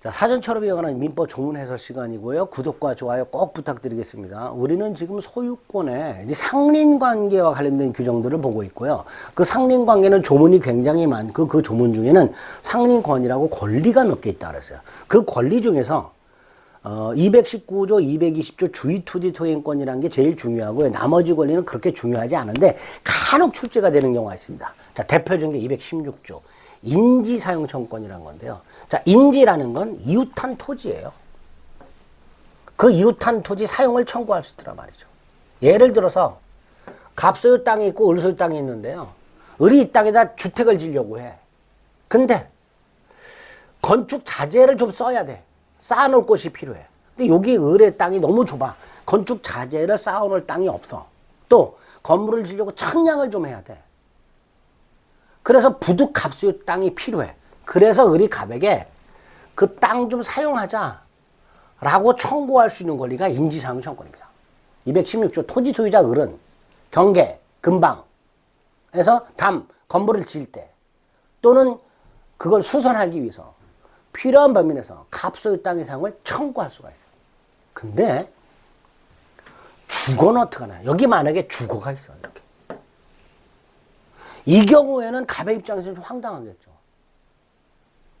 자, 사전처럼 이어가는 민법 조문 해설 시간이고요. 구독과 좋아요 꼭 부탁드리겠습니다. 우리는 지금 소유권의 상린 관계와 관련된 규정들을 보고 있고요. 그 상린 관계는 조문이 굉장히 많고 그 조문 중에는 상린권이라고 권리가 몇 개 있다 그랬어요. 그 권리 중에서 어, 219조, 220조 주의 투지 토행권이라는 게 제일 중요하고요. 나머지 권리는 그렇게 중요하지 않은데 간혹 출제가 되는 경우가 있습니다. 자, 대표적인 게 216조. 인지 사용 청권이라는 건데요. 자, 인지라는 건 이웃한 토지예요. 그 이웃한 토지 사용을 청구할 수 있더라 말이죠. 예를 들어서 갑소유 땅이 있고 을소유 땅이 있는데요. 을이 이 땅에다 주택을 지려고 해. 근데 건축 자재를 좀 써야 돼. 쌓아놓을 곳이 필요해. 근데 여기 을의 땅이 너무 좁아. 건축 자재를 쌓아놓을 땅이 없어. 또 건물을 지려고 청량을 좀 해야 돼. 그래서 부득 갑수유 땅이 필요해. 그래서 을이 갑에게 그 땅 좀 사용하자. 라고 청구할 수 있는 권리가 인지사용 청권입니다. 216조 토지 소유자 을은 경계, 근방에서 담, 건물을 지을 때 또는 그걸 수선하기 위해서 필요한 범위 내에서 갑소유 땅의 사용을 청구할 수가 있어요. 근데 주거는 어떡하나? 여기 만약에 주거가 있어. 이렇게. 이 경우에는 갑의 입장에서는 좀 황당하겠죠.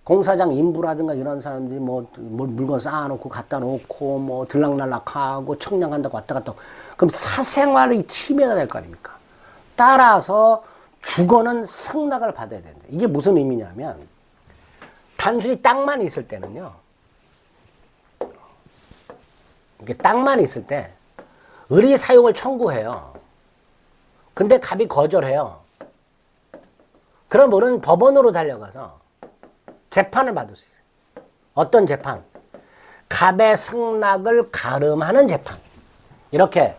공사장 인부라든가 이런 사람들이 뭐, 뭐 물건 쌓아놓고 갖다 놓고 뭐 들락날락하고 청량한다고 왔다 갔다 그럼 사생활의 침해가 될 거 아닙니까? 따라서 주거는 승낙을 받아야 된다. 이게 무슨 의미냐면 단순히 땅만 있을 때는요. 이게 땅만 있을 때 을이 사용을 청구해요. 근데 갑이 거절해요. 그럼 을은 법원으로 달려가서 재판을 받을 수 있어요. 어떤 재판? 갑의 승낙을 가름하는 재판. 이렇게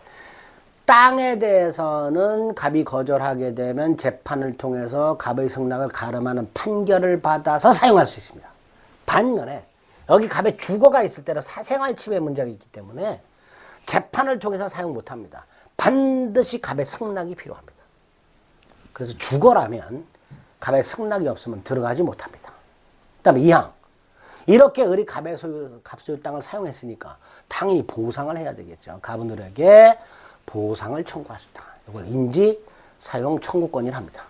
땅에 대해서는 갑이 거절하게 되면 재판을 통해서 갑의 승낙을 가름하는 판결을 받아서 사용할 수 있습니다. 반면에 여기 갑의 주거가 있을 때는 사생활 침해 문제가 있기 때문에 재판을 통해서 사용 못 합니다. 반드시 갑의 승낙이 필요합니다. 그래서 주거라면 갑의 승낙이 없으면 들어가지 못합니다. 그 다음에 이항. 이렇게 을이 갑의 소유, 갑소유 땅을 사용했으니까 당연히 보상을 해야 되겠죠. 갑은 을에게 보상을 청구할 수 있다. 이걸 인지 사용 청구권이라 합니다.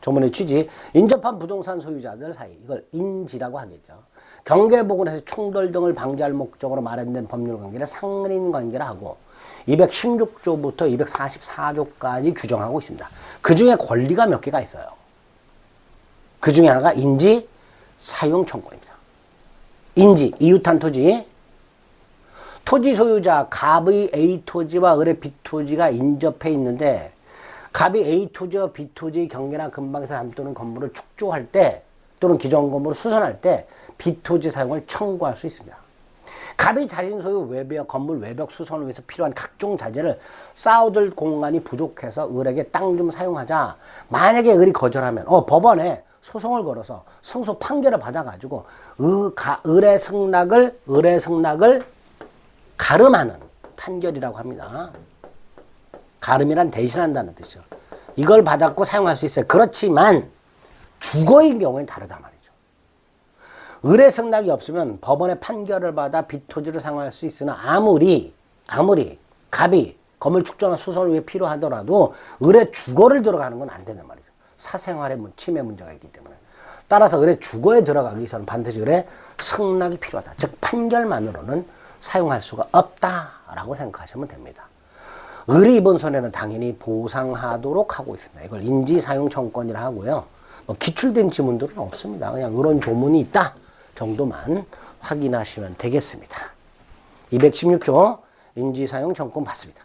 조문의 취지, 인접한 부동산 소유자들 사이, 이걸 인지라고 하겠죠. 경계복원에서 충돌 등을 방지할 목적으로 마련된 법률 관계를 상린 관계라 하고 216조부터 244조까지 규정하고 있습니다. 그 중에 권리가 몇 개가 있어요. 그 중에 하나가 인지 사용 청구입니다. 인지, 이웃한 토지, 토지 소유자 갑의 A 토지와 을의 B 토지가 인접해 있는데 갑이 A 토지와 B 토지의 경계나 근방에서 담도는 건물을 축조할 때 또는 기존 건물을 수선할 때 B 토지 사용을 청구할 수 있습니다. 갑이 자신 소유 외벽, 건물 외벽 수선을 위해서 필요한 각종 자재를 쌓아둘 공간이 부족해서 을에게 땅 좀 사용하자. 만약에 을이 거절하면 어 법원에 소송을 걸어서 승소 판결을 받아가지고 의, 가, 을의 승낙을 을의 승낙을 가름하는 판결이라고 합니다. 가름이란 대신한다는 뜻이죠. 이걸 받았고 사용할 수 있어요. 그렇지만 주거인 경우에는 다르단 말이죠. 의뢰 승낙이 없으면 법원의 판결을 받아 빚 토지를 사용할 수 있으나 아무리 아무리 갑이 건물 축전나 수선을 위해 필요하더라도 의뢰 주거를 들어가는 건안 된단 말이죠. 사생활의 침해 문제가 있기 때문에. 따라서 의뢰 주거에 들어가기 위해서는 반드시 의뢰 승낙이 필요하다. 즉 판결만으로는 사용할 수가 없다라고 생각하시면 됩니다. 의리 이번 손해는 당연히 보상하도록 하고 있습니다. 이걸 인지 사용 청권이라 하고요. 뭐 기출된 지문들은 없습니다. 그냥 이런 조문이 있다 정도만 확인하시면 되겠습니다. 216조 인지 사용 청권 받습니다.